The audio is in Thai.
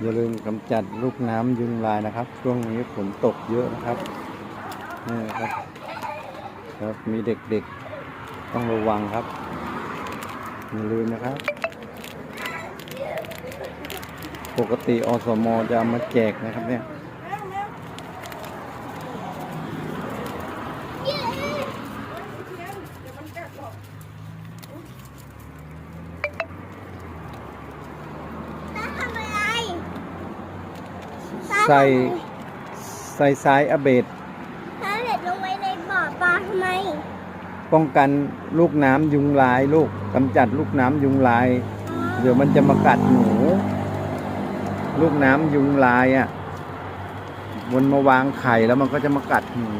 อย่าลืมกำจัดลูกน้ำยุงลายนะครับ ช่วงนี้ฝนตกเยอะนะครับนี่ครับครับมีเด็กๆต้องระวังครับอย่าลืมนะครับ ปกติอสมจะมาแจกนะครับเนี่ย ใส่ใส่สายอะเบดถ้เบดลงไว้ในบ่อปลาทำไม ป้องกันลูกน้ำยุงลายลูกกำจัดลูกน้ำยุงลาย เดี๋ยวมันจะมากัดหนู ลูกน้ำยุงลายอะมันมาวางไข่แล้วมันก็จะมากัดหนู